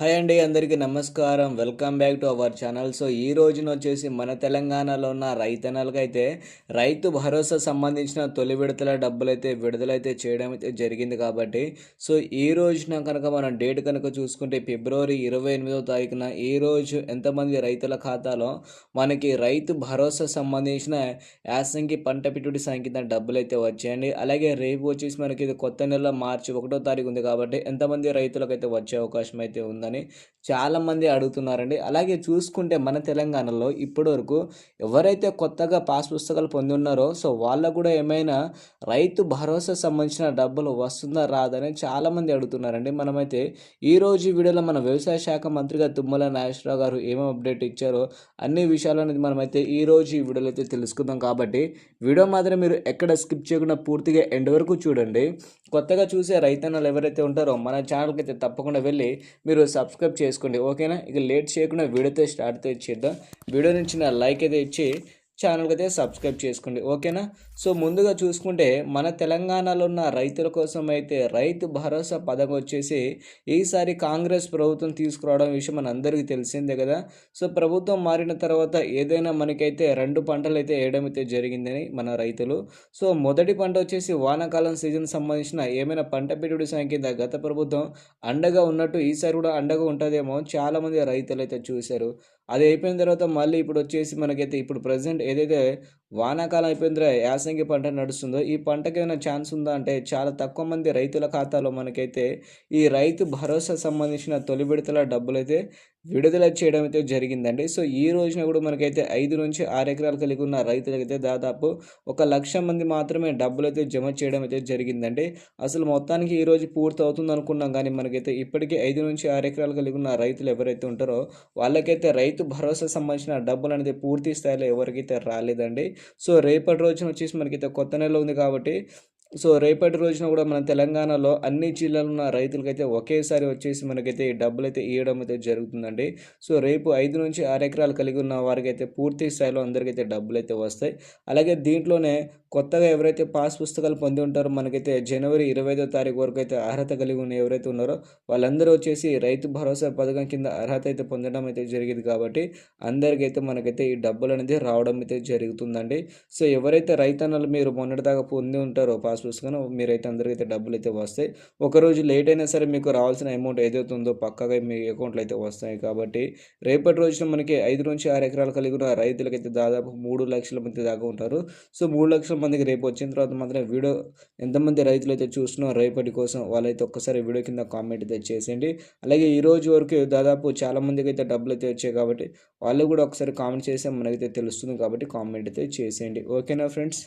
Hi అండి అందరికీ నమస్కారం. Welcome back to our channel. So ఈ రోజున వచ్చేసి మన తెలంగాణలో ఉన్న రైతన్నలకు అయితే రైతు భరోసా సంబంధించిన తొలి విడతల డబ్బులైతే విడుదలైతే చేయడం అయితే జరిగింది కాబట్టి సో ఈ రోజున కనుక మనం డేట్ కనుక చూసుకుంటే ఫిబ్రవరి ఇరవై ఎనిమిదో తారీఖున ఈ రోజు ఎంతమంది రైతుల ఖాతాలో మనకి రైతు భరోసా సంబంధించిన యాసంగి పంట పెట్టుబడి సంఖ్య డబ్బులు అయితే వచ్చాయండి. అలాగే రేపు వచ్చేసి మనకి ఇది కొత్త నెల మార్చి ఒకటో తారీఖు ఉంది కాబట్టి ఎంతమంది రైతులకు అయితే వచ్చే అవకాశం అయితే ఉంది. ఉందని చాలామంది అడుగుతున్నారండి. అలాగే చూసుకుంటే మన తెలంగాణలో ఇప్పటివరకు ఎవరైతే కొత్తగా పాస్ పుస్తకాలు పొంది ఉన్నారో సో వాళ్ళకు కూడా ఏమైనా రైతు భరోసా సంబంధించిన డబ్బులు వస్తుందా రాదని చాలామంది అడుగుతున్నారండి. మనమైతే ఈరోజు వీడియోలో మన వ్యవసాయ శాఖ మంత్రిగా తుమ్మల నాగేశ్వరరావు గారు ఏమేమి అప్డేట్ ఇచ్చారో అన్ని విషయాలు అనేది మనమైతే ఈరోజు ఈ వీడియోలో అయితే తెలుసుకుందాం. కాబట్టి వీడియో మాత్రం మీరు ఎక్కడ స్కిప్ చేయకుండా పూర్తిగా ఎండ్ వరకు చూడండి. కొత్తగా చూసే రైతన్నలు ఎవరైతే ఉంటారో మన ఛానల్కి అయితే తప్పకుండా వెళ్ళి మీరు సబ్స్క్రైబ్ చేసుకోండి. ఓకేనా? ఇక లేట్ చేయకుండా వీడియోతో స్టార్ట్ చేద్దాం. వీడియో నుంచి నా లైక్ అయితే ఇచ్చి ఛానల్కి అయితే సబ్స్క్రైబ్ చేసుకోండి. ఓకేనా? సో ముందుగా చూసుకుంటే మన తెలంగాణలో ఉన్న రైతుల కోసం అయితే రైతు భరోసా పథకం వచ్చేసి ఈసారి కాంగ్రెస్ ప్రభుత్వం తీసుకురావడం విషయం మన అందరికీ తెలిసిందే కదా. సో ప్రభుత్వం మారిన తర్వాత ఏదైనా మనకైతే రెండు పంటలు అయితే వేయడం అయితే జరిగిందని మన రైతులు. సో మొదటి పంట వచ్చేసి వానాకాలం సీజన్ సంబంధించిన ఏమైనా పంట పెట్టుబడి సంఖ్య గత ప్రభుత్వం అండగా ఉన్నట్టు ఈసారి కూడా అండగా ఉంటుందేమో చాలామంది రైతులు అయితే చూశారు. అది అయిపోయిన తర్వాత మళ్ళీ ఇప్పుడు వచ్చేసి మనకైతే ఇప్పుడు ప్రజెంట్ ఏదైతే వానాకాలం అయిపోయిన తర్వాత యాసంగి పంట నడుస్తుందో ఈ పంటకి ఏమైనా ఛాన్స్ ఉందా అంటే చాలా తక్కువ మంది రైతుల ఖాతాలో మనకైతే ఈ రైతు భరోసా సంబంధించిన తొలి విడతల డబ్బులు అయితే విడుదల చేయడం అయితే జరిగిందండి. సో ఈ రోజున కూడా మనకైతే ఐదు నుంచి ఆరు ఎకరాలు కలిగి ఉన్న రైతులకైతే దాదాపు ఒక లక్ష మంది మాత్రమే డబ్బులు అయితే జమ చేయడం అయితే జరిగిందండి. అసలు మొత్తానికి ఈ రోజు పూర్తి అవుతుంది అనుకున్నాం కానీ మనకైతే ఇప్పటికీ ఐదు నుంచి ఆరు ఎకరాలు కలిగి ఉన్న రైతులు ఎవరైతే ఉంటారో వాళ్ళకైతే రైతు భరోసా సంబంధించిన డబ్బులు అనేది పూర్తి స్థాయిలో ఎవరికైతే రాలేదండి. సో రేపటి రోజున వచ్చేసి మనకైతే కొత్త నెల ఉంది కాబట్టి సో రేపటి రోజున కూడా మన తెలంగాణలో అన్ని జిల్లాలో ఉన్న రైతులకైతే ఒకేసారి వచ్చేసి మనకైతే ఈ డబ్బులు అయితే ఇవ్వడం అయితే జరుగుతుందండి. సో రేపు ఐదు నుంచి ఆరు ఎకరాలు కలిగి ఉన్న వారికి అయితే పూర్తి స్థాయిలో అందరికైతే డబ్బులు అయితే వస్తాయి. అలాగే దీంట్లోనే కొత్తగా ఎవరైతే పాస్ పుస్తకాలు పొంది ఉంటారో మనకైతే జనవరి ఇరవై ఐదో తారీఖు వరకు అయితే అర్హత కలిగి ఉన్న ఎవరైతే ఉన్నారో వాళ్ళందరూ వచ్చేసి రైతు భరోసా పథకం కింద అర్హత అయితే పొందడం అయితే జరిగింది కాబట్టి అందరికైతే మనకైతే ఈ డబ్బులు అనేది రావడం అయితే జరుగుతుందండి. సో ఎవరైతే రైతన్నలు మీరు మొన్నటిదాకా పొంది ఉంటారో పాస్ చూసుకొని మీరైతే అందరికైతే డబ్బులు అయితే వస్తాయి ఒకరోజు లేట్ అయినా సరే మీకు రావాల్సిన అమౌంట్ ఏదైతే ఉందో పక్కగా మీ అకౌంట్లో అయితే వస్తాయి. కాబట్టి రేపటి రోజున మనకి ఐదు నుంచి ఆరు ఎకరాలు కలిగి ఉన్న రైతులకైతే దాదాపు మూడు లక్షల మంది దాకా ఉంటారు. సో మూడు లక్షల మందికి రేపు వచ్చిన తర్వాత మాత్రం వీడియో ఎంతమంది రైతులు అయితే చూస్తున్నారో రేపటి కోసం వాళ్ళైతే ఒక్కసారి వీడియో కింద కామెంట్ అయితే చేసేయండి. అలాగే ఈ రోజు వరకు దాదాపు చాలా మందికి అయితే డబ్బులు అయితే వచ్చాయి కాబట్టి వాళ్ళు కూడా ఒకసారి కామెంట్ చేస్తే మనకైతే తెలుస్తుంది కాబట్టి కామెంట్ అయితే చేసేయండి. ఓకేనా ఫ్రెండ్స్